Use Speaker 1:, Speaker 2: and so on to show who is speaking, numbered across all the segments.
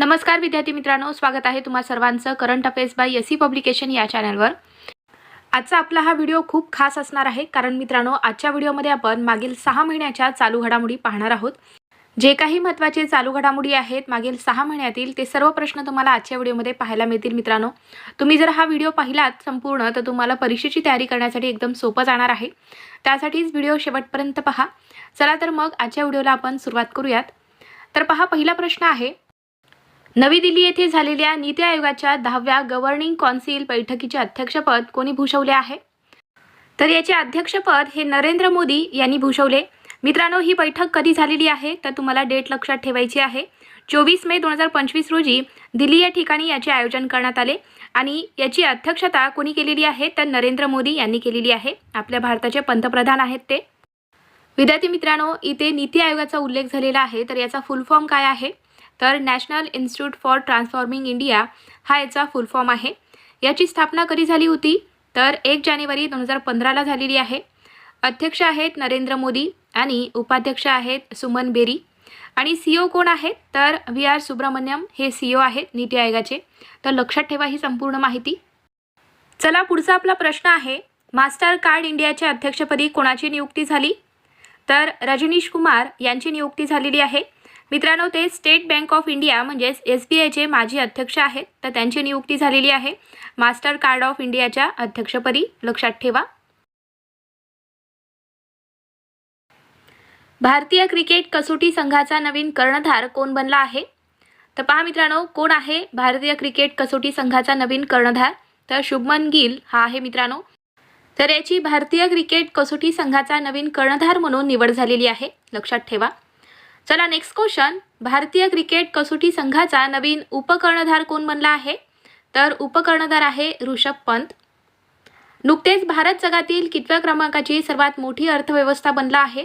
Speaker 1: नमस्कार विद्यार्थी मित्रांनो स्वागत आहे तुम्हा सर्वांचं current affairs by S C publication या चॅनलवर. आजचा आपला हा व्हिडिओ खूप खास असणार आहे कारण मित्रांनो आजच्या व्हिडिओमध्ये आपण मागील सहा महिन्याच्या चालू घडामोडी पाहणार आहोत. जे काही महत्त्वाचे चालू घडामोडी आहेत मागील सहा महिन्यातील ते सर्व प्रश्न तुम्हाला आजच्या व्हिडिओमध्ये पाहायला मिळतील मित्रांनो. तुम्ही जर हा व्हिडिओ पाहिलात संपूर्ण तर तुम्हाला परीक्षेची तयारी करण्यासाठी एकदम सोपं जाणार आहे. त्यासाठीच व्हिडिओ शेवटपर्यंत पहा. चला तर मग आजच्या व्हिडिओला आपण सुरुवात करूयात. तर पहा पहिला प्रश्न आहे नवी दिल्ली येथे झालेल्या नीती आयोगाच्या दहाव्या गव्हर्निंग कौन्सिल बैठकीचे अध्यक्षपद कोणी भूषवले आहे? तर याचे अध्यक्षपद हे नरेंद्र मोदी यांनी भूषवले. मित्रांनो ही बैठक कधी झालेली आहे? तर तुम्हाला डेट लक्षात ठेवायची आहे. चोवीस मे दोन हजार पंचवीस रोजी दिल्ली या ठिकाणी याचे आयोजन करण्यात आले आणि याची अध्यक्षता कोणी केलेली आहे? तर नरेंद्र मोदी यांनी केलेली आहे. आपल्या भारताचे पंतप्रधान आहेत ते. विद्यार्थी मित्रांनो इथे नीती आयोगाचा उल्लेख झालेला आहे. तर याचा फुल फॉर्म काय आहे? तर national institute for transforming India हा याचा फुल फॉर्म आहे. याची स्थापना कधी झाली होती? तर एक जानेवारी दोन हजार पंधराला झालेली आहे. अध्यक्ष आहेत नरेंद्र मोदी आणि उपाध्यक्ष आहेत सुमन बेरी. आणि सी ओ कोण आहेत? तर व्ही आर सुब्रमण्यम हे सी ओ आहेत नीती आयोगाचे. तर लक्षात ठेवा ही संपूर्ण माहिती. चला पुढचा आपला प्रश्न आहे मास्टर कार्ड इंडियाच्या अध्यक्षपदी कोणाची नियुक्ती झाली? तर रजनीश कुमार यांची नियुक्ती झालेली आहे. मित्रांनो ते स्टेट बँक ऑफ इंडिया म्हणजेच एस बी आयचे माजी अध्यक्ष आहेत. तर त्यांची नियुक्ती झालेली आहे. मास्टर कार्ड ऑफ इंडियाच्या अध्यक्षपदी लक्षात ठेवा. भारतीय क्रिकेट कसोटी संघाचा नवीन कर्णधार कोण बनला आहे? तर पहा मित्रांनो कोण आहे भारतीय क्रिकेट कसोटी संघाचा नवीन कर्णधार? तर शुभमन गिल हा आहे मित्रांनो. तर याची भारतीय क्रिकेट कसोटी संघाचा नवीन कर्णधार म्हणून निवड झालेली आहे. लक्षात ठेवा. चला नेक्स्ट क्वेश्चन भारतीय क्रिकेट कसोटी संघाचा नवीन उपकर्णधार कोण बनला आहे? तर उपकर्णधार आहे ऋषभ पंत. नुकतेच भारत जगातील कितव्या क्रमांकाची सर्वात मोठी अर्थव्यवस्था बनला आहे?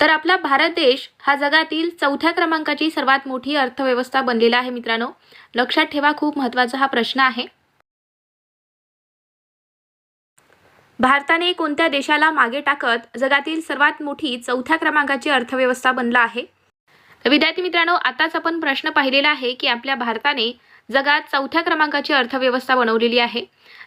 Speaker 1: तर आपला भारत देश हा जगातील चौथ्या क्रमांकाची सर्वात मोठी अर्थव्यवस्था बनलेला आहे मित्रांनो. लक्षात ठेवा खूप महत्त्वाचा हा प्रश्न आहे. भारताने कोणत्या देशाला मागे टाकत जगातील सर्वात मोठी चौथ्या क्रमांकाची अर्थव्यवस्था बनला आहे? विद्यार्थी मित्रांनो आताच आपण प्रश्न पाहिलेला आहे की आपल्या भारताने जगात चौथ्या क्रमांकाची अर्थव्यवस्था बनवलेली आहे.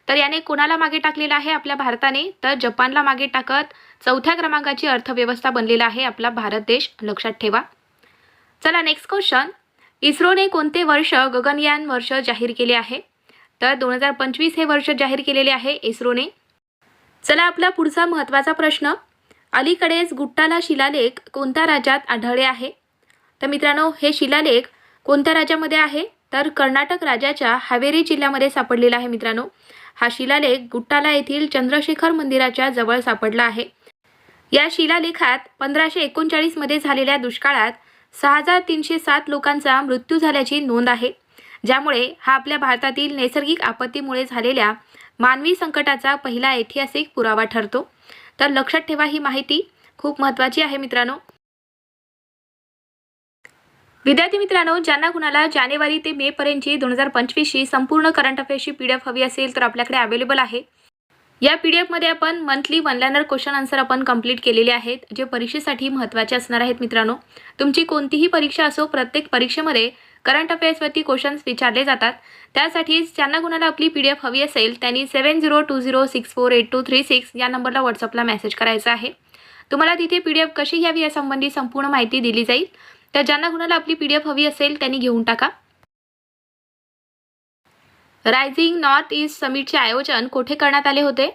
Speaker 1: तर याने कोणाला मागे टाकलेलं आहे आपल्या भारताने? तर जपानला मागे टाकत चौथ्या क्रमांकाची अर्थव्यवस्था बनलेला आहे आपला भारत देश. लक्षात ठेवा. चला नेक्स्ट क्वेश्चन इस्रोने कोणते वर्ष गगनयान वर्ष जाहीर केले आहे? तर दोन हजार पंचवीस हे वर्ष जाहीर केलेले आहे इस्रोने. चला आपला पुढचा महत्त्वाचा प्रश्न. अलीकडेच गुट्टाला शिलालेख कोणत्या राज्यात आढळले आहे? तर मित्रांनो हे शिलालेख कोणत्या राज्यामध्ये आहे? तर कर्नाटक राज्याच्या हावेरी जिल्ह्यामध्ये सापडलेला आहे मित्रांनो. हा शिलालेख गुट्टाला येथील चंद्रशेखर मंदिराच्या जवळ सापडला आहे. या शिलालेखात पंधराशे एकोणचाळीसमध्ये झालेल्या दुष्काळात सहा हजार तीनशे सात लोकांचा मृत्यू झाल्याची नोंद आहे. ज्यामुळे हा आपल्या भारतातील नैसर्गिक आपत्तीमुळे झालेल्या मानवी संकटाचा पहिला ऐतिहासिक पुरावा ठरतो. तर लक्षात ठेवा ही माहिती. खूप महत्त्वाची आहे मित्रांनो. विद्यार्थी मित्रांनो ज्यांना कुणाला जानेवारी ते मे पर्यंतची दोन हजार पंचवीसची संपूर्ण करंट अफेअर्सची पी डी एफ हवी असेल तर आपल्याकडे अवेलेबल आहे. या पी डी एफमध्ये आपण monthly one liner question answer आपण कंप्लीट केलेले आहेत जे परीक्षेसाठी महत्त्वाचे असणार आहेत मित्रांनो. तुमची कोणतीही परीक्षा असो प्रत्येक परीक्षेमध्ये करंट अफेअर्सवरती क्वेश्चन्स विचारले जातात. त्यासाठीच ज्यांना कुणाला आपली पी डी एफ हवी असेल त्यांनी seven zero two zero six four eight two three six या नंबरला व्हॉट्सअपला मेसेज करायचा आहे. तुम्हाला तिथे पी डी एफ कशी घ्यावी यासंबंधी संपूर्ण माहिती दिली जाईल. तर ज्यांना कुणाला आपली पी डी एफ हवी असेल त्यांनी घेऊन टाका. रायझिंग नॉर्थ ईस्ट समिटचे आयोजन कोठे करण्यात आले होते?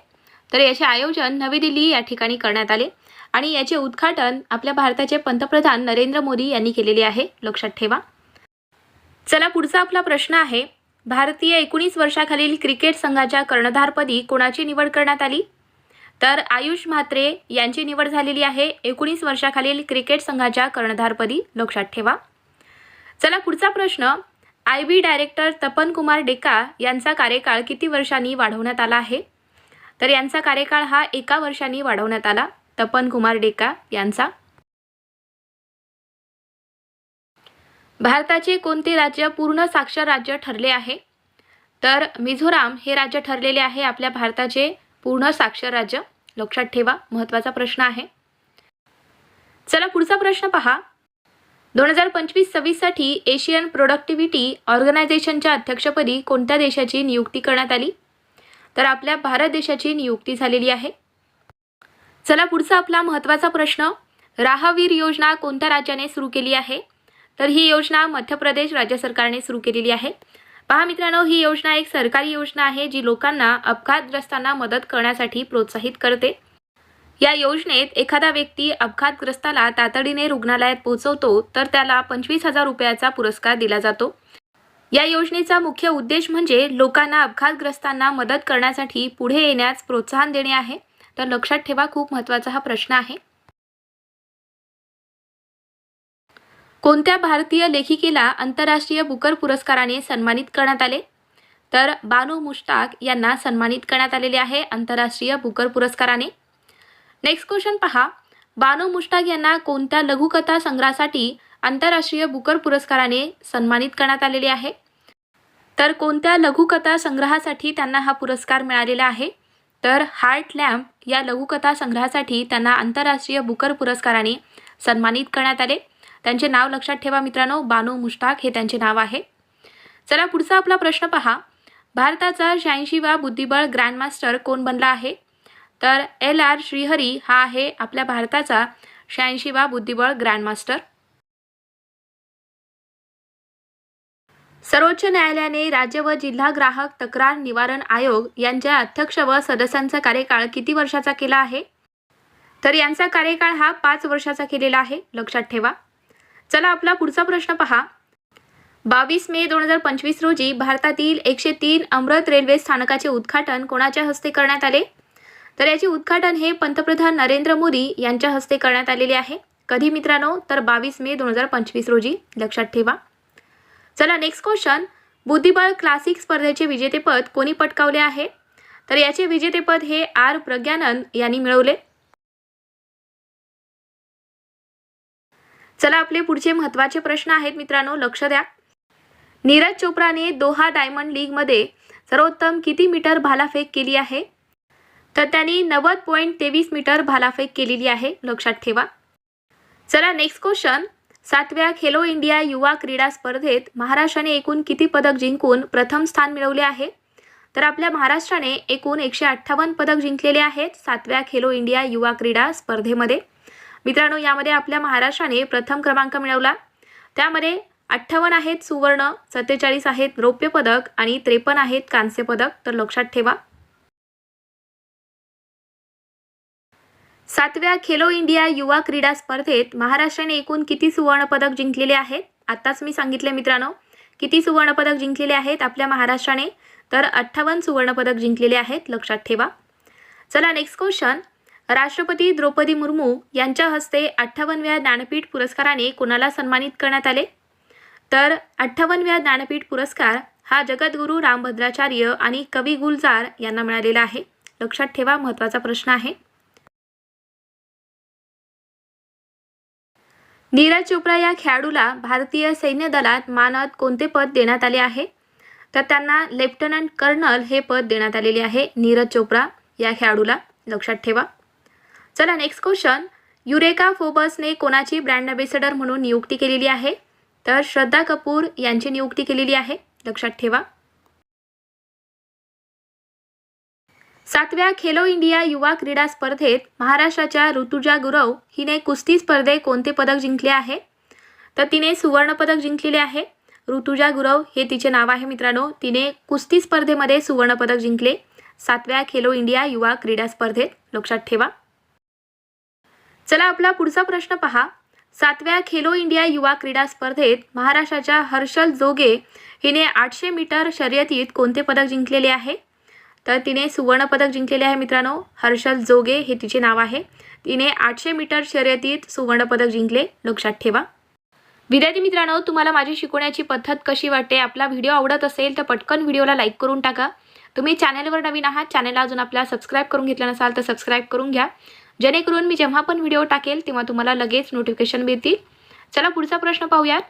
Speaker 1: तर याचे आयोजन नवी दिल्ली या ठिकाणी करण्यात आले. आणि याचे उद्घाटन आपल्या भारताचे पंतप्रधान नरेंद्र मोदी यांनी केलेले आहे. लक्षात ठेवा. चला पुढचा आपला प्रश्न आहे. भारतीय एकोणीस वर्षाखालील क्रिकेट संघाच्या कर्णधारपदी कोणाची निवड करण्यात आली? तर आयुष म्हात्रे यांची निवड झालेली आहे. एकोणीस वर्षाखालील क्रिकेट संघाच्या कर्णधारपदी. लक्षात ठेवा. चला पुढचा प्रश्न. I B director Tapan Kumar Deka यांचा कार्यकाळ किती वर्षांनी वाढवण्यात आला आहे? तर यांचा कार्यकाळ हा एका वर्षांनी वाढवण्यात आला. तपन कुमार डेका यांचा. भारताचे कोणते राज्य पूर्ण साक्षर राज्य ठरले आहे? तर मिझोराम हे राज्य ठरलेले आहे आपल्या भारताचे पूर्ण साक्षर राज्य. लक्षात ठेवा महत्त्वाचा प्रश्न आहे. चला पुढचा प्रश्न पहा. दोन हजार पंचवीस सव्वीससाठी एशियन प्रोडक्टिव्हिटी ऑर्गनायझेशनच्या अध्यक्षपदी कोणत्या देशाची नियुक्ती करण्यात आली? तर आपल्या भारत देशाची नियुक्ती झालेली आहे. चला पुढचा आपला महत्त्वाचा प्रश्न. राहावीर योजना कोणत्या राज्याने सुरू केली आहे? तर ही योजना मध्य प्रदेश राज्य सरकारने सुरू केलेली आहे. पहा मित्रांनो ही योजना एक सरकारी योजना आहे जी लोकांना अपघातग्रस्तांना मदत करण्यासाठी प्रोत्साहित करते. या योजनेत एखादा व्यक्ती अपघातग्रस्ताला तातडीने रुग्णालयात पोहोचवतो तर त्याला पंचवीस हजार रुपयाचा पुरस्कार दिला जातो. या योजनेचा मुख्य उद्देश म्हणजे लोकांना अपघातग्रस्तांना मदत करण्यासाठी पुढे येण्यास प्रोत्साहन देणे आहे. तर लक्षात ठेवा खूप महत्त्वाचा हा प्रश्न आहे. कोणत्या भारतीय लेखिकेला आंतरराष्ट्रीय बुकर पुरस्काराने सन्मानित करण्यात आले? तर बानू मुश्ताक यांना सन्मानित करण्यात आलेले आहे आंतरराष्ट्रीय बुकर पुरस्काराने. नेक्स्ट क्वेश्चन पहा. बानू मुश्ताक यांना कोणत्या लघुकथा संग्रहासाठी आंतरराष्ट्रीय बुकर पुरस्काराने सन्मानित करण्यात आलेले आहे? तर कोणत्या लघुकथा संग्रहासाठी त्यांना हा पुरस्कार मिळालेला आहे? तर हार्ट लॅम्प या लघुकथा संग्रहासाठी त्यांना आंतरराष्ट्रीय बुकर पुरस्काराने सन्मानित करण्यात आले. त्यांचे नाव लक्षात ठेवा मित्रांनो. बानू मुश्ताक हे त्यांचे नाव आहे. चला पुढचा आपला प्रश्न पहा. भारताचा शहाऐंशीवा बुद्धिबळ ग्रँडमास्टर कोण बनला आहे? तर एल आर श्रीहरी हा आहे आपल्या भारताचा शहाऐंशीवा बुद्धिबळ ग्रँडमास्टर. सर्वोच्च न्यायालयाने राज्य व जिल्हा ग्राहक तक्रार निवारण आयोग यांच्या अध्यक्ष व सदस्यांचा कार्यकाळ किती वर्षाचा केला आहे? तर यांचा कार्यकाळ हा पाच वर्षाचा केलेला आहे. लक्षात ठेवा. चला आपला पुढचा प्रश्न पहा. बावीस मे दोन हजार पंचवीस रोजी भारतातील एकशे तीन अमृत रेल्वे स्थानकाचे उद्घाटन कोणाच्या हस्ते करण्यात आले? तर याचे उद्घाटन हे पंतप्रधान नरेंद्र मोदी यांच्या हस्ते करण्यात आलेले आहे. कधी मित्रांनो? तर बावीस मे दोन हजार पंचवीस रोजी. लक्षात ठेवा. चला नेक्स्ट क्वेश्चन बुद्धिबळ क्लासिक स्पर्धेचे विजेतेपद कोणी पटकावले आहे? तर याचे विजेतेपद हे आर प्रज्ञानंद यांनी मिळवले. चला आपले पुढचे महत्त्वाचे प्रश्न आहेत मित्रांनो लक्ष द्या. नीरज चोप्राने दोहा डायमंड लीगमध्ये सर्वोत्तम किती मीटर भालाफेक केली आहे? तर त्यांनी नव्वद पॉईंट तेवीस मीटर भालाफेक केलेली आहे लक्षात ठेवा. चला नेक्स्ट क्वेश्चन सातव्या खेलो इंडिया युवा क्रीडा स्पर्धेत महाराष्ट्राने एकूण किती पदक जिंकून प्रथम स्थान मिळवले आहे? तर आपल्या महाराष्ट्राने एकूण एकशे अठ्ठावन्न पदक जिंकलेले आहेत सातव्या खेलो इंडिया युवा क्रीडा स्पर्धेमध्ये. मित्रांनो यामध्ये आपल्या महाराष्ट्राने प्रथम क्रमांक मिळवला. त्यामध्ये अठ्ठावन्न आहेत सुवर्ण सत्तेचाळीस आहेत रौप्य पदक आणि त्रेपन्न आहेत कांस्य पदक. तर लक्षात ठेवा. सातव्या खेलो इंडिया युवा क्रीडा स्पर्धेत महाराष्ट्राने एकूण किती सुवर्णपदक जिंकलेले आहेत? आत्ताच मी सांगितले मित्रांनो. किती सुवर्णपदक जिंकलेले आहेत आपल्या महाराष्ट्राने? तर अठ्ठावन्न सुवर्णपदक जिंकलेले आहेत. लक्षात ठेवा. चला नेक्स्ट क्वेश्चन राष्ट्रपती द्रौपदी मुर्मू यांच्या हस्ते अठ्ठावन्नव्या ज्ञानपीठ पुरस्काराने कोणाला सन्मानित करण्यात आले? तर अठ्ठावन्नव्या ज्ञानपीठ पुरस्कार हा जगद्गुरू रामभद्राचार्य आणि कवी गुलजार यांना मिळालेला आहे. लक्षात ठेवा महत्त्वाचा प्रश्न आहे. नीरज चोप्रा या खेळाडूला भारतीय सैन्य दलात मानद कोणते पद देण्यात आले आहे? तर त्यांना लेफ्टनंट कर्नल हे पद देण्यात आलेले आहे नीरज चोप्रा या खेळाडूला. लक्षात ठेवा. चला नेक्स्ट क्वेश्चन युरेका फोबसने कोणाची ब्रँड अँबेसेडर म्हणून नियुक्ती केलेली आहे? तर श्रद्धा कपूर यांची नियुक्ती केलेली आहे. लक्षात ठेवा. सातव्या खेलो इंडिया युवा क्रीडा स्पर्धेत महाराष्ट्राच्या ऋतुजा गुरव हिने कुस्ती स्पर्धेत कोणते पदक जिंकले आहे? तर तिने सुवर्णपदक जिंकलेले आहे. ऋतुजा गुरव हे तिचे नाव आहे मित्रांनो. तिने कुस्ती स्पर्धेमध्ये सुवर्णपदक जिंकले सातव्या खेलो इंडिया युवा क्रीडा स्पर्धेत. लक्षात ठेवा. चला आपला पुढचा प्रश्न पहा. सातव्या खेलो इंडिया युवा क्रीडा स्पर्धेत महाराष्ट्राच्या हर्षल जोगे हिने आठशे मीटर शर्यतीत कोणते पदक जिंकलेले आहे? तर तिने सुवर्णपदक जिंकलेले आहे मित्रांनो हर्षल जोगे हे तिचे नाव आहे. तिने आठशे मीटर शर्यतीत सुवर्णपदक जिंकले. लक्षात ठेवा. विद्यार्थी मित्रांनो तुम्हाला माझी शिकवण्याची पद्धत कशी वाटते आपला व्हिडिओ आवडत असेल तर पटकन व्हिडिओला लाईक करून टाका. तुम्ही चॅनलवर नवीन आहात चॅनलला अजून आपल्याला सबस्क्राईब करून घेतला नसाल तर सबस्क्राईब करून घ्या. जेणेकरून मी जेव्हा पण व्हिडिओ टाकेल तेव्हा तुम्हाला लगेच नोटिफिकेशन मिळतील. चला पुढचा प्रश्न पाहूयात.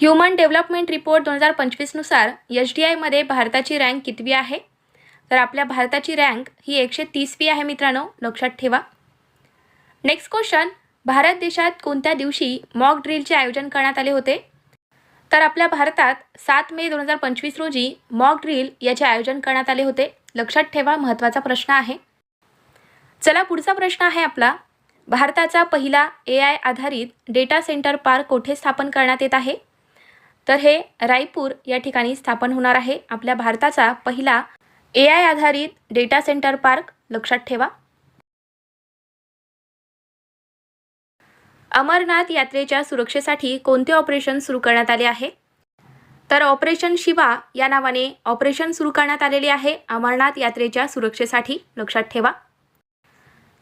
Speaker 1: ह्युमन डेव्हलपमेंट रिपोर्ट दोन हजार पंचवीसनुसार एच डी आयमध्ये भारताची रँक कितवी आहे? तर आपल्या भारताची रँक ही एकशे तीसवी आहे मित्रांनो लक्षात ठेवा. नेक्स्ट क्वेश्चन भारत देशात कोणत्या दिवशी मॉक ड्रिलचे आयोजन करण्यात आले होते? तर आपल्या भारतात सात मे दोन हजार पंचवीस रोजी मॉक ड्रिल याचे आयोजन करण्यात आले होते. लक्षात ठेवा महत्त्वाचा प्रश्न आहे. चला पुढचा प्रश्न आहे आपला. भारताचा पहिला ए आय आधारित डेटा सेंटर पार्क कोठे स्थापन करण्यात येत आहे? तर हे रायपूर या ठिकाणी स्थापन होणार आहे. आपल्या भारताचा पहिला ए आय आधारित डेटा सेंटर पार्क लक्षात ठेवा. अमरनाथ यात्रेच्या सुरक्षेसाठी कोणते ऑपरेशन सुरू करण्यात आले आहे? तर ऑपरेशन शिवा या नावाने ऑपरेशन सुरू करण्यात आलेले आहे. अमरनाथ यात्रेच्या सुरक्षेसाठी लक्षात ठेवा.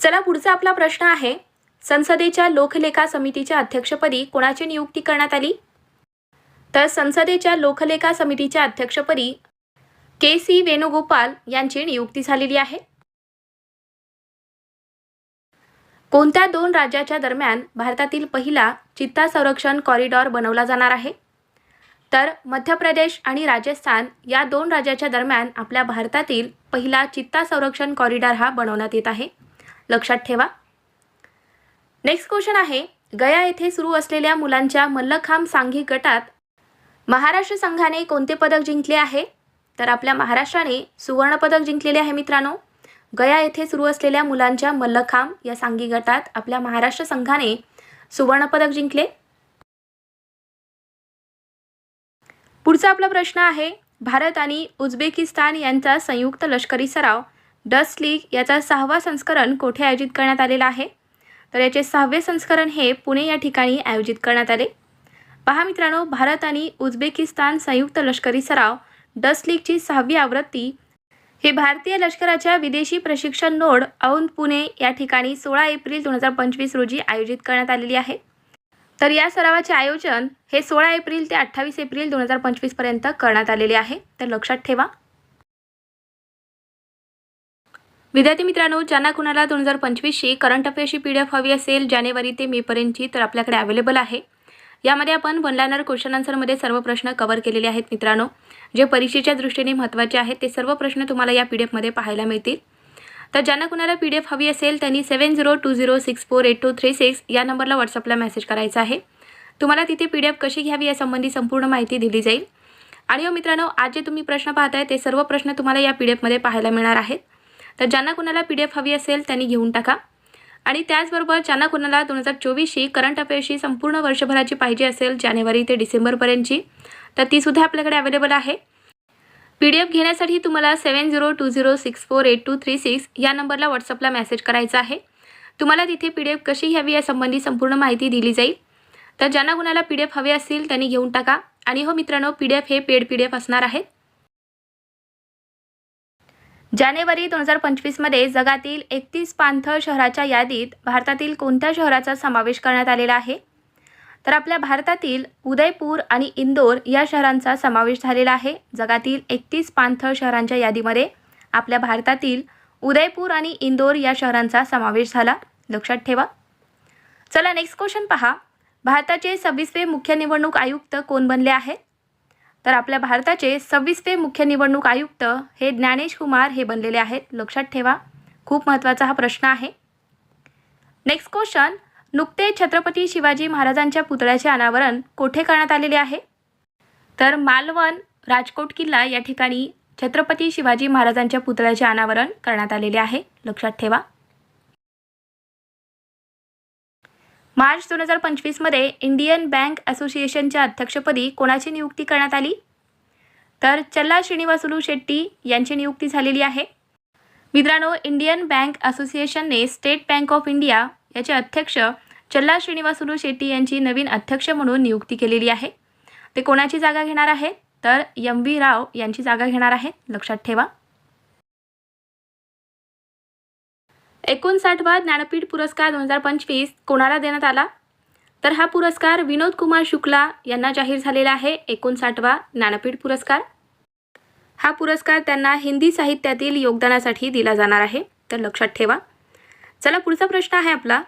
Speaker 1: चला पुढचा आपला प्रश्न आहे. संसदेच्या लोकलेखा समितीच्या अध्यक्षपदी कोणाची नियुक्ती करण्यात आली? तर संसदेच्या लोकलेखा समितीच्या अध्यक्षपदी के सी वेणुगोपाल यांची नियुक्ती झालेली आहे. कोणत्या दोन राज्याच्या दरम्यान भारतातील पहिला चित्ता संरक्षण कॉरिडॉर बनवला जाणार आहे? तर मध्य प्रदेश आणि राजस्थान या दोन राज्याच्या दरम्यान आपल्या भारतातील पहिला चित्ता संरक्षण कॉरिडॉर हा बनवण्यात येत आहे. लक्षात ठेवा. नेक्स्ट क्वेश्चन आहे गया येथे सुरू असलेल्या मुलांच्या मल्लखांब सांघिक गटात महाराष्ट्र संघाने कोणते पदक जिंकले आहे? तर आपल्या महाराष्ट्राने सुवर्णपदक जिंकलेले आहे मित्रांनो. गया येथे सुरू असलेल्या मुलांच्या मल्लखांब या सांघिक गटात आपल्या महाराष्ट्र संघाने सुवर्णपदक जिंकले. पुढचा आपला प्रश्न आहे भारत आणि उझबेकिस्तान यांचा संयुक्त लष्करी सराव डस्ट लीग याचा सहावा संस्करण कोठे आयोजित करण्यात आलेला आहे? तर याचे सहावे संस्करण हे पुणे या ठिकाणी आयोजित करण्यात आले. पहा मित्रांनो भारत आणि उझबेकिस्तान संयुक्त लष्करी सराव डस्ट लीगची सहावी आवृत्ती. हे भारतीय लष्कराच्या विदेशी प्रशिक्षण नोड औंध पुणे या ठिकाणी सोळा एप्रिल दोन हजार पंचवीस रोजी आयोजित करण्यात आलेली आहे. तर या सरावाचे आयोजन हे सोळा एप्रिल ते अठ्ठावीस एप्रिल दोन हजार पंचवीसपर्यंत करण्यात आलेले आहे. तर लक्षात ठेवा. विद्यार्थी मित्रांनो ज्यांना कुणाला दोन हजार पंचवीसची करंट अफेअर्सची पी डी एफ हवी असेल जानेवारी ते मेपर्यंतची तर आपल्याकडे अवेलेबल आहे. यामध्ये आपण वन लायनर क्वेश्चन आन्सरमध्ये सर्व प्रश्न कवर केलेले आहेत मित्रांनो. जे परीक्षेच्या दृष्टीने महत्त्वाचे आहेत ते सर्व प्रश्न तुम्हाला या पी डी एफमध्ये पाहायला मिळतील. तर ज्यांना कुणाला पी डी एफ हवी असेल त्यांनी seven zero two zero six four eight two three six या नंबरला व्हॉट्सअपला मेसेज करायचा आहे. तुम्हाला तिथे पी डी एफ कशी घ्यावी यासंबंधी संपूर्ण माहिती दिली जाईल. आणि हो मित्रांनो आज जे तुम्ही प्रश्न पाहताय ते सर्व प्रश्न तुम्हाला या पी डी एफमध्ये पाहायला मिळणार आहेत. तर ज्यांना कुणाला पी डी एफ हवी असेल त्यांनी घेऊन टाका. आणि त्याचबरोबर ज्यांना कुणाला दोन हजार चोवीसशी करंट अफेअर्सची संपूर्ण वर्षभराची पाहिजे असेल जानेवारी ते डिसेंबरपर्यंतची तर तीसुद्धा आपल्याकडे अवेलेबल आहे. पी डी एफ घेण्यासाठी तुम्हाला seven zero two zero six four eight two three six या नंबरला व्हॉट्सअपला मेसेज करायचा आहे. तुम्हाला तिथे पी डी एफ कशी घ्यावी यासंबंधी संपूर्ण माहिती दिली जाईल. तर ज्यांना कुणाला पी डी एफ हवे असतील त्यांनी घेऊन टाका. आणि हो मित्रांनो पी डी एफ हे पेड पी डी एफ असणार आहेत जानेवारी दोन हजार पंचवीसमध्ये जगातील एकतीस पाणथळ शहराच्या यादीत भारतातील कोणत्या शहराचा समावेश करण्यात आलेला आहे? तर आपल्या भारतातील उदयपूर आणि इंदोर या शहरांचा समावेश झालेला आहे. जगातील एकतीस पाणथळ शहरांच्या यादीमध्ये आपल्या भारतातील उदयपूर आणि इंदोर या शहरांचा समावेश झाला. लक्षात ठेवा. चला नेक्स्ट क्वेश्चन पहा. भारताचे सव्वीसवे मुख्य निवडणूक आयुक्त कोण बनले आहेत? तर आपल्या भारताचे सव्वीसवे मुख्य निवडणूक आयुक्त हे ज्ञानेश कुमार हे बनलेले आहेत. लक्षात ठेवा. खूप महत्त्वाचा हा प्रश्न आहे. नेक्स्ट क्वेश्चन नुकते छत्रपती शिवाजी महाराजांच्या पुतळ्याचे अनावरण कोठे करण्यात आलेले आहे? तर मालवण राजकोट किल्ला या ठिकाणी छत्रपती शिवाजी महाराजांच्या पुतळ्याचे अनावरण करण्यात आलेले आहे. लक्षात ठेवा. मार्च दोन हजार पंचवीसमध्ये इंडियन बँक असोसिएशनच्या अध्यक्षपदी कोणाची नियुक्ती करण्यात आली? तर चल्ला श्रीनिवासुलू शेट्टी यांची नियुक्ती झालेली आहे. मित्रांनो इंडियन बँक असोसिएशनने स्टेट बँक ऑफ इंडिया याचे अध्यक्ष चल्ला श्रीनिवासुलू शेट्टी यांची नवीन अध्यक्ष म्हणून नियुक्ती केलेली आहे. ते कोणाची जागा घेणार आहेत? तर यम व्ही राव यांची जागा घेणार आहेत. लक्षात ठेवा. एकोणसाठवा ज्ञानपीठ पुरस्कार दोन हजार पंचवीस कोणाला देण्यात आला? तर हा पुरस्कार विनोद कुमार शुक्ला यांना जाहीर झालेला आहे. एकोणसाठवा ज्ञानपीठ पुरस्कार. हा पुरस्कार त्यांना हिंदी साहित्यातील योगदानासाठी दिला जाणार आहे. तर लक्षात ठेवा. चला पुढचा प्रश्न आहे आपला.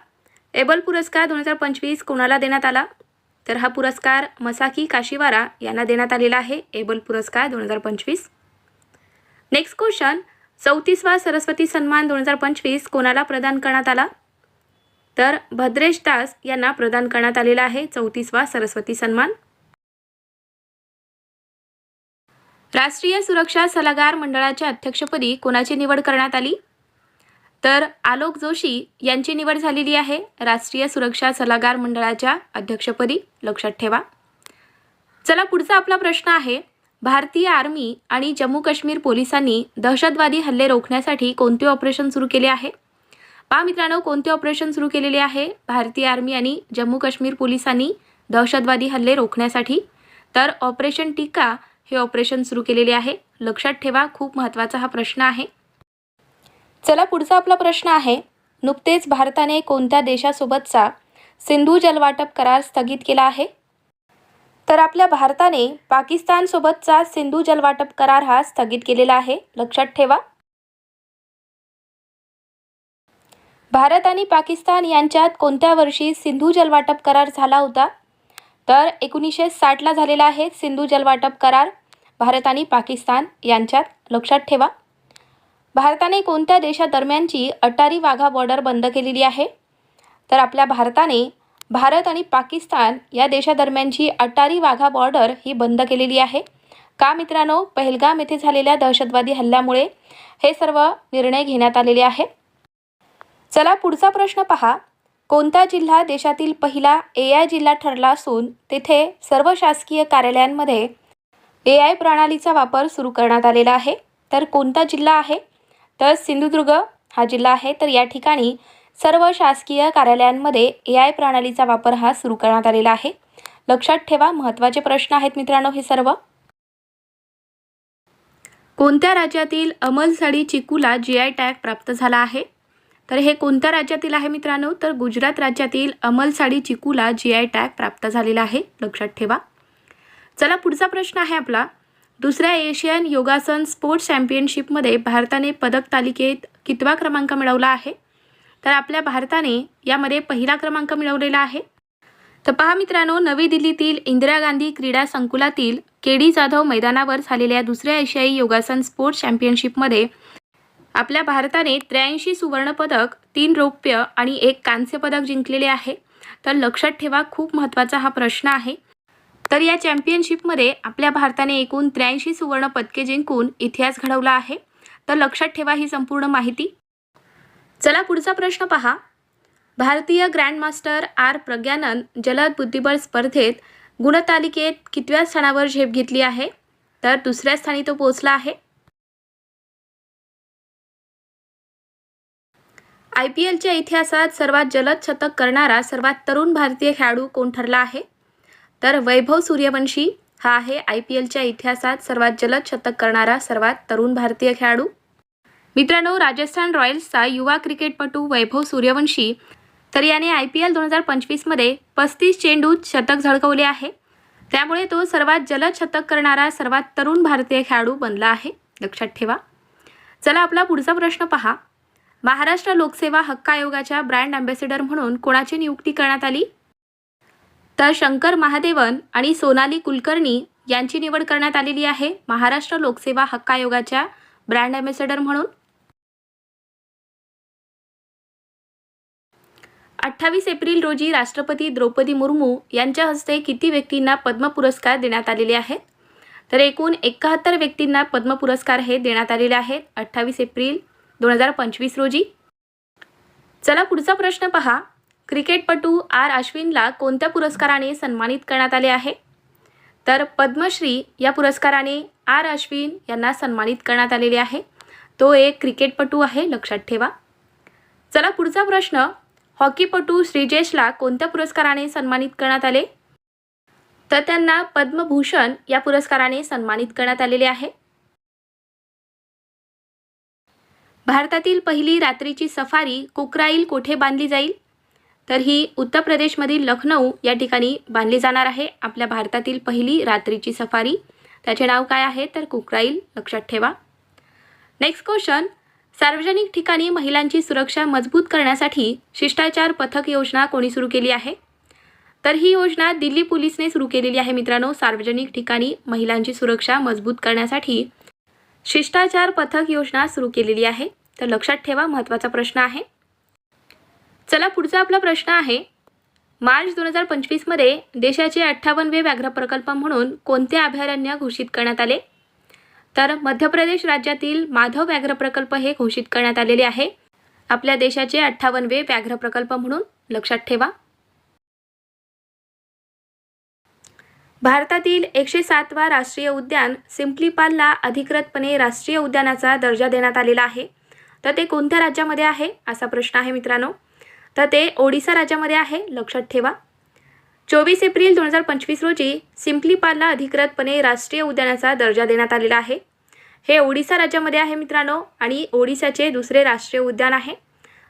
Speaker 1: एबल पुरस्कार दोन हजार पंचवीस कोणाला देण्यात आला? तर हा पुरस्कार मसाकी काशीवारा यांना देण्यात आलेला आहे. एबल पुरस्कार दोन हजार पंचवीस. नेक्स्ट क्वेश्चन चौतीसवा सरस्वती सन्मान दोन हजार पंचवीस कोणाला प्रदान करण्यात आला? तर भद्रेश दास यांना प्रदान करण्यात आलेला आहे चौतीसवा सरस्वती सन्मान. राष्ट्रीय सुरक्षा सल्लागार मंडळाच्या अध्यक्षपदी कोणाची निवड करण्यात आली? तर आलोक जोशी यांची निवड झालेली आहे. राष्ट्रीय सुरक्षा सल्लागार मंडळाच्या अध्यक्षपदी लक्षात ठेवा. चला पुढचा आपला प्रश्न आहे भारतीय आर्मी आणि जम्मू काश्मीर पोलिसांनी दहशतवादी हल्ले रोखण्यासाठी कोणते ऑपरेशन सुरू केले आहे? पहा मित्रांनो कोणते ऑपरेशन सुरू केलेले आहे? भारतीय आर्मी आणि जम्मू काश्मीर पोलिसांनी दहशतवादी हल्ले रोखण्यासाठी. तर ऑपरेशन टीका हे ऑपरेशन सुरू केलेले आहे. लक्षात ठेवा खूप महत्त्वाचा हा प्रश्न आहे. चला पुढचा आपला प्रश्न आहे. नुकतेच भारताने कोणत्या देशासोबतचा सिंधू जलवाटप करार स्थगित केला आहे? तर आपल्या भारताने पाकिस्तानसोबतचा सिंधू जलवाटप करार हा स्थगित केलेला आहे. लक्षात ठेवा. भारत आणि पाकिस्तान यांच्यात कोणत्या वर्षी सिंधू जलवाटप करार झाला होता? तर एकोणीसशे साठला झालेला आहे सिंधू जलवाटप करार. भारत आणि पाकिस्तान यांच्यात लक्षात ठेवा. भारताने कोणत्या देशादरम्यानची अटारी वाघा बॉर्डर बंद केलेली आहे? तर आपल्या भारताने भारत आणि पाकिस्तान या देशादरम्यानची अटारी वाघा बॉर्डर ही बंद केलेली आहे. का मित्रांनो? पहलगाम येथे झालेल्या दहशतवादी हल्ल्यामुळे हे सर्व निर्णय घेण्यात आलेले आहे चला पुढचा प्रश्न पहा. कोणता जिल्हा देशातील पहिला ए आय जिल्हा ठरला असून तेथे सर्व शासकीय कार्यालयांमध्ये ए आय प्रणालीचा वापर सुरू करण्यात आलेला आहे? तर कोणता जिल्हा आहे? तर सिंधुदुर्ग हा जिल्हा आहे. तर या ठिकाणी सर्व शासकीय कार्यालयांमध्ये ए आय प्रणालीचा वापर हा सुरू करण्यात आलेला आहे. लक्षात ठेवा महत्त्वाचे प्रश्न आहेत मित्रांनो हे सर्व. कोणत्या राज्यातील अमलसाडी चिकूला जी आय टॅग प्राप्त झाला आहे? तर हे कोणत्या राज्यातील आहे मित्रांनो? तर गुजरात राज्यातील अमलसाडी चिकूला जी आय टॅग प्राप्त झालेला आहे. लक्षात ठेवा. चला पुढचा प्रश्न आहे आपला. दुसऱ्या एशियन योगासन स्पोर्ट्स चॅम्पियनशिपमध्ये भारताने पदक तालिकेत कितवा क्रमांक मिळवला आहे? तर आपल्या भारताने यामध्ये पहिला क्रमांक मिळवलेला आहे. तर पहा मित्रांनो नवी दिल्लीतील इंदिरा गांधी क्रीडा संकुलातील के डी जाधव मैदानावर झालेल्या दुसऱ्या आशियाई योगासन स्पोर्ट्स चॅम्पियनशिपमध्ये आपल्या भारताने त्र्याऐंशी सुवर्णपदक तीन रौप्य आणि एक कांस्य पदक जिंकलेले आहे. तर लक्षात ठेवा खूप महत्त्वाचा हा प्रश्न आहे. तर या चॅम्पियनशिपमध्ये आपल्या भारताने एकूण त्र्याऐंशी सुवर्ण पदके जिंकून इतिहास घडवला आहे. तर लक्षात ठेवा ही संपूर्ण माहिती. चला पुढचा प्रश्न पहा. भारतीय ग्रँडमास्टर आर. प्रज्ञानंद जलद बुद्धिबळ स्पर्धेत गुणतालिकेत कितव्या स्थानावर झेप घेतली आहे? तर दुसऱ्या स्थानी तो पोहोचला आहे. आय पी एलच्या इतिहासात सर्वात जलद शतक करणारा सर्वात तरुण भारतीय खेळाडू कोण ठरला आहे? तर वैभव सूर्यवंशी हा आहे आय पी एलच्या इतिहासात सर्वात जलद शतक करणारा सर्वात तरुण भारतीय खेळाडू. मित्रांनो राजस्थान रॉयल्सचा युवा क्रिकेटपटू वैभव सूर्यवंशी तर याने आय पी एल दोन हजार पंचवीसमध्ये पस्तीस चेंडूत शतक झळकवले आहे. त्यामुळे तो सर्वात जलद शतक करणारा सर्वात तरुण भारतीय खेळाडू बनला आहे. लक्षात ठेवा. चला आपला पुढचा प्रश्न पहा. महाराष्ट्र लोकसेवा हक्क आयोगाच्या ब्रँड अँबॅसेडर म्हणून कोणाची नियुक्ती करण्यात आली? तर शंकर महादेवन आणि सोनाली कुलकर्णी यांची निवड करण्यात आलेली आहे. महाराष्ट्र लोकसेवा हक्क आयोगाच्या ब्रँड अँबॅसेडर म्हणून. अठ्ठावीस एप्रिल रोजी राष्ट्रपती द्रौपदी मुर्मू यांच्या हस्ते किती व्यक्तींना पद्म पुरस्कार देण्यात आलेले आहेत? तर एकूण एकाहत्तर व्यक्तींना पद्म पुरस्कार हे देण्यात आलेले आहेत. अठ्ठावीस एप्रिल दोन हजार पंचवीस रोजी. चला पुढचा प्रश्न पहा. क्रिकेटपटू आर अश्विनला कोणत्या पुरस्काराने सन्मानित करण्यात आले आहे? तर पद्मश्री या पुरस्काराने आर अश्विन यांना सन्मानित करण्यात आलेले आहे. तो एक क्रिकेटपटू आहे लक्षात ठेवा. चला पुढचा प्रश्न. हॉकीपटू श्रीजेशला कोणत्या पुरस्काराने सन्मानित करण्यात आले? तर त्यांना पद्मभूषण या पुरस्काराने सन्मानित करण्यात आलेले आहे. भारतातील पहिली रात्रीची सफारी कोकराईल कोठे बांधली जाईल? तर ही उत्तर प्रदेशमधील लखनौ या ठिकाणी बांधली जाणार आहे. आपल्या भारतातील पहिली रात्रीची सफारी. त्याचे नाव काय आहे? तर कुकराईल लक्षात ठेवा. नेक्स्ट क्वेश्चन सार्वजनिक ठिकाणी महिलांची सुरक्षा मजबूत करण्यासाठी शिष्टाचार पथक योजना कोणी सुरू केली आहे? तर ही योजना दिल्ली पोलीसने सुरू केलेली आहे मित्रांनो. सार्वजनिक ठिकाणी महिलांची सुरक्षा मजबूत करण्यासाठी शिष्टाचार पथक योजना सुरू केलेली आहे. तर लक्षात ठेवा महत्त्वाचा प्रश्न आहे. चला पुढचा आपला प्रश्न आहे. मार्च दोन हजार पंचवीसमध्ये देशाचे अठ्ठावन्नवे व्याघ्र प्रकल्प म्हणून कोणते अभयारण्य घोषित करण्यात आले? तर मध्य प्रदेश राज्यातील माधव व्याघ्र प्रकल्प हे घोषित करण्यात आलेले आहे. आपल्या देशाचे अठ्ठावन्नवे व्याघ्र प्रकल्प म्हणून लक्षात ठेवा. भारतातील एकशे सातवा राष्ट्रीय उद्यान सिम्प्लीपालला अधिकृतपणे राष्ट्रीय उद्यानाचा दर्जा देण्यात आलेला आहे. तर ते कोणत्या राज्यामध्ये आहे? असा प्रश्न आहे मित्रांनो. तर ते ओडिसा राज्यामध्ये आहे लक्षात ठेवा. चोवीस एप्रिल दोन हजार पंचवीस रोजी सिम्प्लीपालला अधिकृतपणे राष्ट्रीय उद्यानाचा दर्जा देण्यात आलेला आहे. हे ओडिसा राज्यामध्ये आहे मित्रांनो आणि ओडिसाचे दुसरे राष्ट्रीय उद्यान आहे.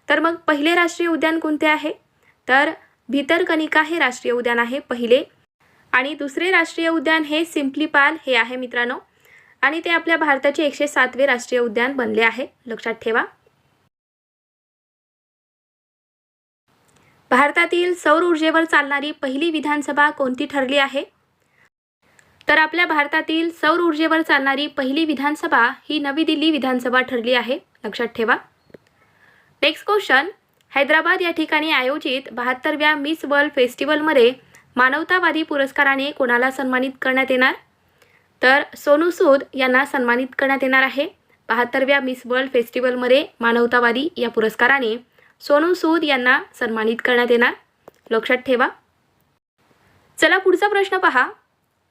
Speaker 1: तर मग पहिले राष्ट्रीय उद्यान कोणते आहे? तर भितरकनिका हे राष्ट्रीय उद्यान आहे पहिले. आणि दुसरे राष्ट्रीय उद्यान हे सिम्प्लीपाल हे आहे मित्रांनो. आणि ते आपल्या भारताचे एकशे सातवे राष्ट्रीय उद्यान बनले आहे लक्षात ठेवा. भारतातील सौर ऊर्जेवर चालणारी पहिली विधानसभा कोणती ठरली आहे? तर आपल्या भारतातील सौर ऊर्जेवर चालणारी पहिली विधानसभा ही नवी दिल्ली विधानसभा ठरली आहे. लक्षात ठेवा. नेक्स्ट क्वेश्चन हैदराबाद या ठिकाणी आयोजित बहात्तरव्या मिस वर्ल्ड फेस्टिवलमध्ये मानवतावादी पुरस्काराने कोणाला सन्मानित करण्यात येणार? तर सोनू सूद यांना सन्मानित करण्यात येणार आहे. बहात्तरव्या मिस वर्ल्ड फेस्टिवलमध्ये मानवतावादी या पुरस्काराने सोनू सूद यांना सन्मानित करण्यात येणार. लक्षात ठेवा. चला पुढचा प्रश्न पहा.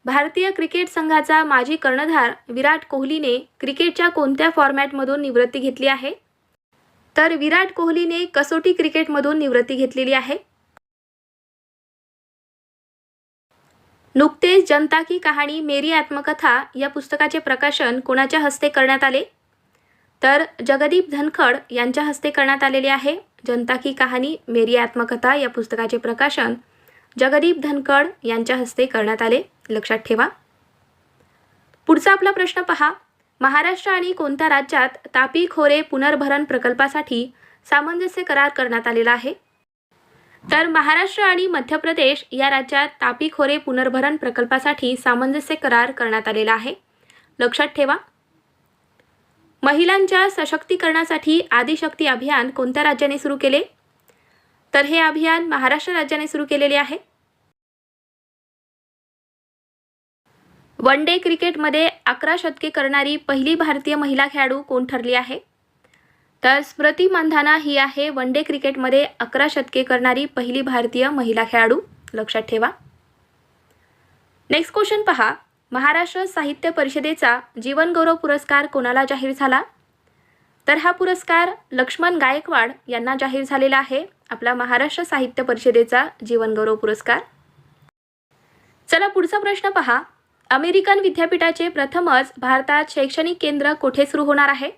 Speaker 1: भारतीय क्रिकेट संघाचा माजी कर्णधार विराट कोहलीने क्रिकेटच्या कोणत्या फॉर्मॅटमधून निवृत्ती घेतली आहे? तर विराट कोहलीने कसोटी क्रिकेटमधून निवृत्ती घेतलेली आहे. नुकतेच जनता की कहाणी मेरी आत्मकथा या पुस्तकाचे प्रकाशन कोणाच्या हस्ते करण्यात आले? तर जगदीप धनखड यांच्या हस्ते करण्यात आलेले आहे. जनता की कहाणी मेरी आत्मकथा या पुस्तकाचे प्रकाशन जगदीप धनकड यांच्या हस्ते करण्यात आले. लक्षात ठेवा. पुढचा आपला प्रश्न पहा. महाराष्ट्र आणि कोणत्या राज्यात तापी खोरे पुनर्भरण प्रकल्पासाठी सामंजस्य करार करण्यात आलेला आहे? तर महाराष्ट्र आणि मध्य प्रदेश या राज्यात तापी खोरे पुनर्भरण प्रकल्पासाठी सामंजस्य करार करण्यात आलेला आहे. लक्षात ठेवा. महिलांच्या सशक्तीकरणासाठी आदिशक्ती अभियान कोणत्या राज्याने सुरू केले? तर हे अभियान महाराष्ट्र राज्याने सुरू केलेले आहे. वन डे क्रिकेटमध्ये अकरा शतके करणारी पहिली भारतीय महिला खेळाडू कोण ठरली आहे? तर स्मृती मंधाना ही आहे वन डे क्रिकेटमध्ये अकरा शतके करणारी पहिली भारतीय महिला खेळाडू. लक्षात ठेवा. नेक्स्ट क्वेश्चन पहा. महाराष्ट्र साहित्य परिषदेचा जीवनगौरव पुरस्कार कोणाला जाहीर झाला? तर हा पुरस्कार लक्ष्मण गायकवाड यांना जाहीर झालेला आहे आपला महाराष्ट्र साहित्य परिषदेचा जीवनगौरव पुरस्कार. चला पुढचा प्रश्न पहा. अमेरिकन विद्यापीठाचे प्रथमच भारतात शैक्षणिक केंद्र कोठे सुरू होणार आहे?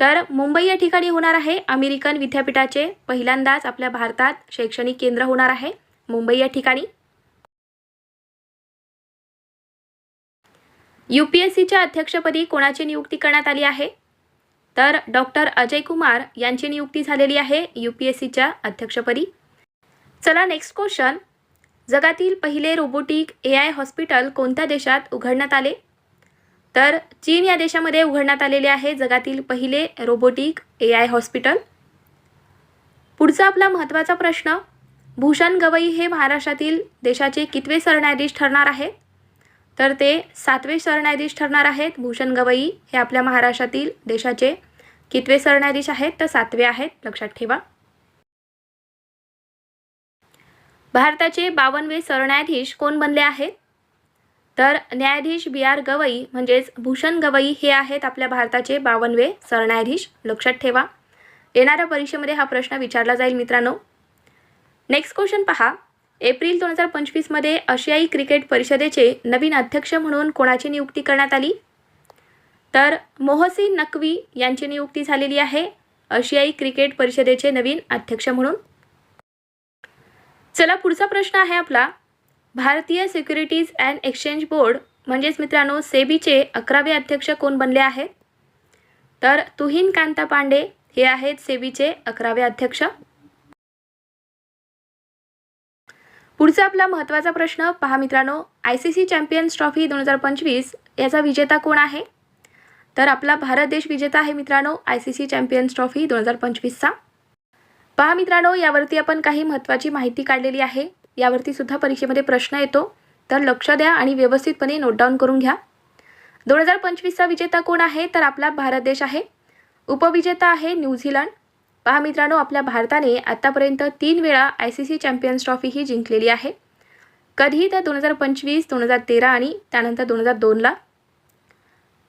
Speaker 1: तर मुंबई या ठिकाणी होणार आहे अमेरिकन विद्यापीठाचे पहिल्यांदाच आपल्या भारतात शैक्षणिक केंद्र होणार आहे मुंबई या ठिकाणी. यू पी एस सीच्या अध्यक्षपदी कोणाची नियुक्ती करण्यात आली आहे? तर डॉक्टर अजय कुमार यांची नियुक्ती झालेली आहे यू पी एस सीच्या अध्यक्षपदी. चला नेक्स्ट क्वेश्चन जगातील पहिले रोबोटिक ए आय हॉस्पिटल कोणत्या देशात उघडण्यात आले? तर चीन या देशामध्ये उघडण्यात आलेले आहे जगातील पहिले रोबोटिक ए आय हॉस्पिटल. पुढचा आपला महत्त्वाचा प्रश्न भूषण गवई हे महाराष्ट्रातील देशाचे कितवे सरन्यायाधीश ठरणार आहेत? तर ते सातवे सरन्यायाधीश ठरणार आहेत. भूषण गवई हे आपल्या महाराष्ट्रातील देशाचे कितवे सरन्यायाधीश आहेत? तर सातवे आहेत. लक्षात ठेवा. भारताचे बावनवे सरन्यायाधीश कोण बनले आहेत? तर न्यायाधीश बी आर गवई म्हणजेच भूषण गवई हे आहेत आपल्या भारताचे बावनवे सरन्यायाधीश. लक्षात ठेवा. येणाऱ्या परीक्षेमध्ये हा प्रश्न विचारला जाईल मित्रांनो. नेक्स्ट क्वेश्चन पहा. एप्रिल दोन हजार पंचवीसमध्ये आशियाई क्रिकेट परिषदेचे नवीन अध्यक्ष म्हणून कोणाची नियुक्ती करण्यात आली? तर मोहसिन नकवी यांची नियुक्ती झालेली आहे आशियाई क्रिकेट परिषदेचे नवीन अध्यक्ष म्हणून. चला पुढचा प्रश्न आहे आपला. भारतीय सिक्युरिटीज अँड एक्सचेंज बोर्ड म्हणजेच मित्रांनो सेबीचे अकरावे अध्यक्ष कोण बनले आहेत? तर तुहिन कांता पांडे हे आहेत सेबीचे अकरावे अध्यक्ष. पुढचा आपला महत्त्वाचा प्रश्न पहा मित्रांनो I C C champions trophy दोन हजार पंचवीस याचा विजेता कोण आहे? तर आपला भारत देश विजेता आहे मित्रांनो I C C champions trophy दोन हजार पंचवीसचा. पहा मित्रांनो यावरती आपण काही महत्त्वाची माहिती काढलेली आहे. यावरती सुद्धा परीक्षेमध्ये प्रश्न येतो. तर लक्ष द्या आणि व्यवस्थितपणे नोट डाऊन करून घ्या. दोन हजार पंचवीसचा विजेता कोण आहे? तर आपला भारत देश आहे. उपविजेता आहे न्यूझीलंड. पहा मित्रांनो आपल्या भारताने आत्तापर्यंत तीन वेळा I C C champions trophy ही जिंकलेली आहे. कधी तर दोन हजार पंचवीस दोन हजार तेरा आणि त्यानंतर दोन हजार दोनला.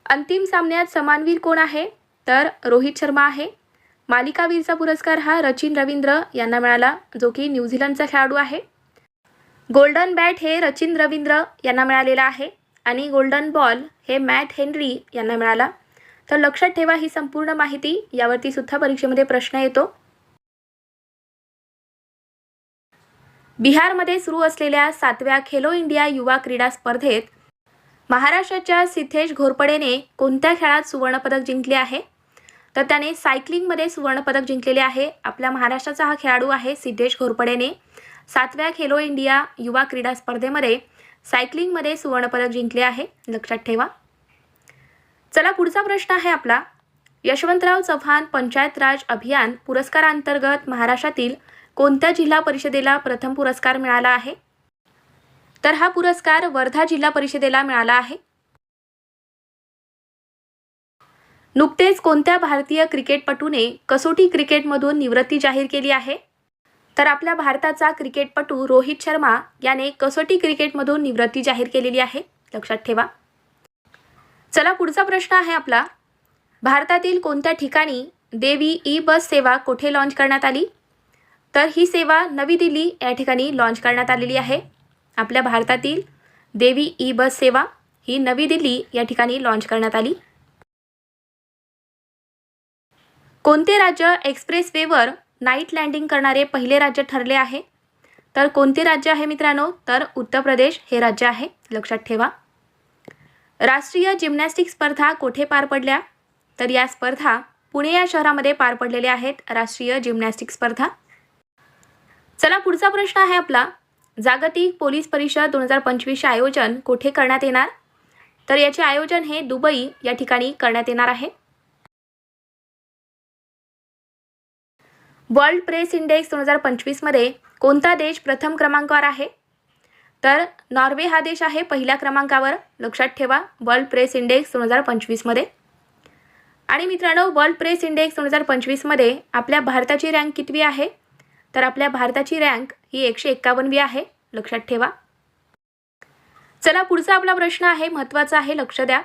Speaker 1: अंतिम सामन्यात समानवीर कोण आहे? तर रोहित शर्मा आहे. मालिकावीरचा पुरस्कार हा रचिन रवींद्र यांना मिळाला जो की न्यूझीलंडचा खेळाडू आहे. गोल्डन बॅट हे रचिन रवींद्र यांना मिळालेला आहे आणि गोल्डन बॉल हे मॅट हेनरी यांना मिळाला. तर लक्षात ठेवा ही संपूर्ण माहिती. यावरती सुद्धा परीक्षेमध्ये प्रश्न येतो. बिहारमध्ये सुरू असलेल्या सातव्या खेलो इंडिया युवा क्रीडा स्पर्धेत महाराष्ट्राच्या सिद्धेश घोरपडेने कोणत्या खेळात सुवर्णपदक जिंकले आहे? तर त्याने सायकलिंगमध्ये सुवर्णपदक जिंकलेले आहे. आपल्या महाराष्ट्राचा हा खेळाडू आहे सिद्धेश घोरपडेने. सातव्या खेलो इंडिया युवा क्रीडा स्पर्धेमध्ये सायकलिंगमध्ये सुवर्णपदक जिंकले आहे. लक्षात ठेवा. चला पुढचा प्रश्न आहे आपला. यशवंतराव चव्हाण पंचायत राज अभियान पुरस्कारांतर्गत महाराष्ट्रातील कोणत्या जिल्हा परिषदेला प्रथम पुरस्कार मिळाला आहे? तर हा पुरस्कार वर्धा जिल्हा परिषदेला मिळाला आहे. नुकतेच कोणत्या भारतीय क्रिकेटपटूने कसोटी क्रिकेटमधून निवृत्ती जाहीर केली आहे? तर आपल्या भारताचा क्रिकेटपटू रोहित शर्मा याने कसोटी क्रिकेटमधून निवृत्ती जाहीर केलेली आहे. लक्षात ठेवा. चला पुढचा प्रश्न आहे आपला. भारतातील कोणत्या ठिकाणी देवी ई बस सेवा कुठे लॉन्च करण्यात आली? तर ही सेवा नवी दिल्ली या ठिकाणी लॉन्च करण्यात आलेली आहे. आपल्या भारतातील देवी ई बस सेवा ही नवी दिल्ली या ठिकाणी लॉन्च करण्यात आली. कोणते राज्य एक्सप्रेसवेवर नाईट लँडिंग करणारे पहिले राज्य ठरले आहे? तर कोणते राज्य आहे मित्रांनो? तर उत्तर प्रदेश हे राज्य आहे लक्षात ठेवा. राष्ट्रीय जिम्नॅस्टिक स्पर्धा कोठे पार पडल्या? तर या स्पर्धा पुणे या शहरामध्ये पार पडलेल्या आहेत. राष्ट्रीय जिम्नॅस्टिक स्पर्धा. चला पुढचा प्रश्न आहे आपला. जागतिक पोलीस परिषद दोन हजार पंचवीसचे आयोजन कोठे करण्यात येणार? तर याचे आयोजन हे दुबई या ठिकाणी करण्यात येणार आहे. वर्ल्ड प्रेस इंडेक्स दोन हजार पंचवीसमध्ये कोणता देश प्रथम क्रमांकावर आहे? तर नॉर्वे हा देश आहे पहिल्या क्रमांकावर. लक्षात ठेवा वर्ल्ड प्रेस इंडेक्स दोन हजार पंचवीसमध्ये आणि मित्रांनो वर्ल्ड प्रेस इंडेक्स दोन हजार पंचवीसमध्ये आपल्या भारताची रँक कितवी आहे? तर आपल्या भारताची रँक ही एकशे एक्कावन्नवी आहे. लक्षात ठेवा. चला पुढचा आपला प्रश्न आहे महत्त्वाचा आहे लक्ष द्या.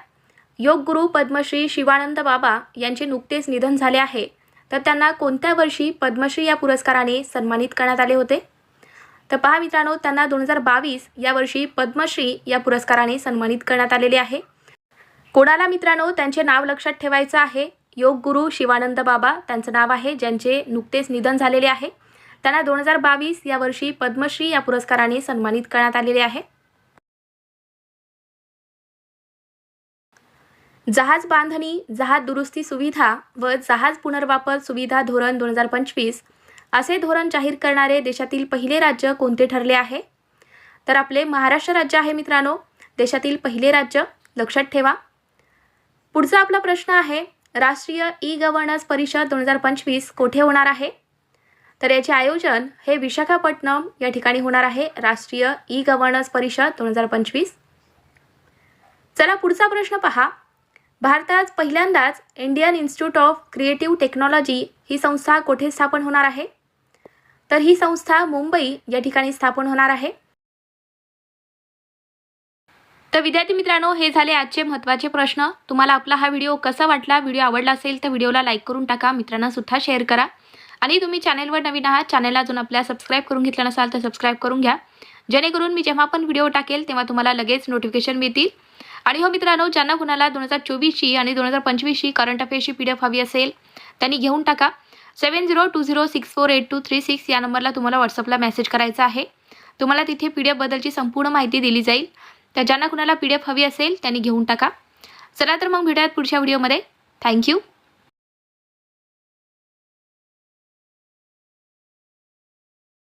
Speaker 1: योग गुरु पद्मश्री शिवानंद बाबा यांचे नुकतेच निधन झाले आहे. तर त्यांना कोणत्या वर्षी पद्मश्री या पुरस्काराने सन्मानित करण्यात आले होते? तर पहा मित्रांनो त्यांना दोन हजार बावीस या वर्षी पद्मश्री या पुरस्काराने सन्मानित करण्यात आलेले आहे. कोणाला मित्रांनो त्यांचे नाव लक्षात ठेवायचं आहे? योग गुरु शिवानंद बाबा त्यांचं नाव आहे ज्यांचे नुकतेच निधन झालेले आहे. त्यांना दोन हजार बावीस या वर्षी पद्मश्री या पुरस्काराने सन्मानित करण्यात आलेले आहे. जहाज बांधणी जहाज दुरुस्ती सुविधा व जहाज पुनर्वापर सुविधा धोरण दोन हजार पंचवीस असे धोरण जाहीर करणारे देशातील पहिले राज्य कोणते ठरले आहे? तर आपले महाराष्ट्र राज्य आहे मित्रांनो. देशातील पहिले राज्य लक्षात ठेवा. पुढचा आपला प्रश्न आहे राष्ट्रीय ई गव्हर्नन्स परिषद दोन हजार पंचवीस कोठे होणार आहे? तर याचे आयोजन हे विशाखापट्टणम या ठिकाणी होणार आहे राष्ट्रीय ई गव्हर्नन्स परिषद दोन हजार पंचवीस. चला पुढचा प्रश्न पहा. भारतात पहिल्यांदाच Indian institute of creative technology ही संस्था कोठे स्थापन होणार आहे? तर ही संस्था मुंबई या ठिकाणी स्थापन होणार आहे. तर विद्यार्थी मित्रांनो हे झाले आजचे महत्त्वाचे प्रश्न. तुम्हाला आपला हा व्हिडिओ कसा वाटला व्हिडिओ आवडला असेल तर व्हिडिओला लाईक करून टाका मित्रांना सुद्धा शेअर करा. आणि तुम्ही चॅनेलवर नवीन आहात चॅनेलला अजून आपल्या सबस्क्राईब करून घेतलं नसाल तर सबस्क्राईब करून घ्या. जेणेकरून मी जेव्हा पण व्हिडिओ टाकेल तेव्हा तुम्हाला लगेच नोटिफिकेशन मिळतील. आणि हो मित्रांनो ज्यांना कुणाला दोन हजार चोवीसची आणि दोन हजार पंचवीसची करंट अफेअर्सची पी डी एफ हवी असेल त्यांनी घेऊन टाका. Seven zero two zero six four eight two three six या नंबरला तुम्हाला व्हॉट्सअपला मेसेज करायचा आहे. तुम्हाला तिथे पी डी एफबद्दलची संपूर्ण माहिती दिली जाईल. तर ज्यांना कुणाला पी डी एफ हवी असेल त्यांनी घेऊन टाका. चला तर मग भेटूयात पुढच्या व्हिडिओमध्ये थँक्यू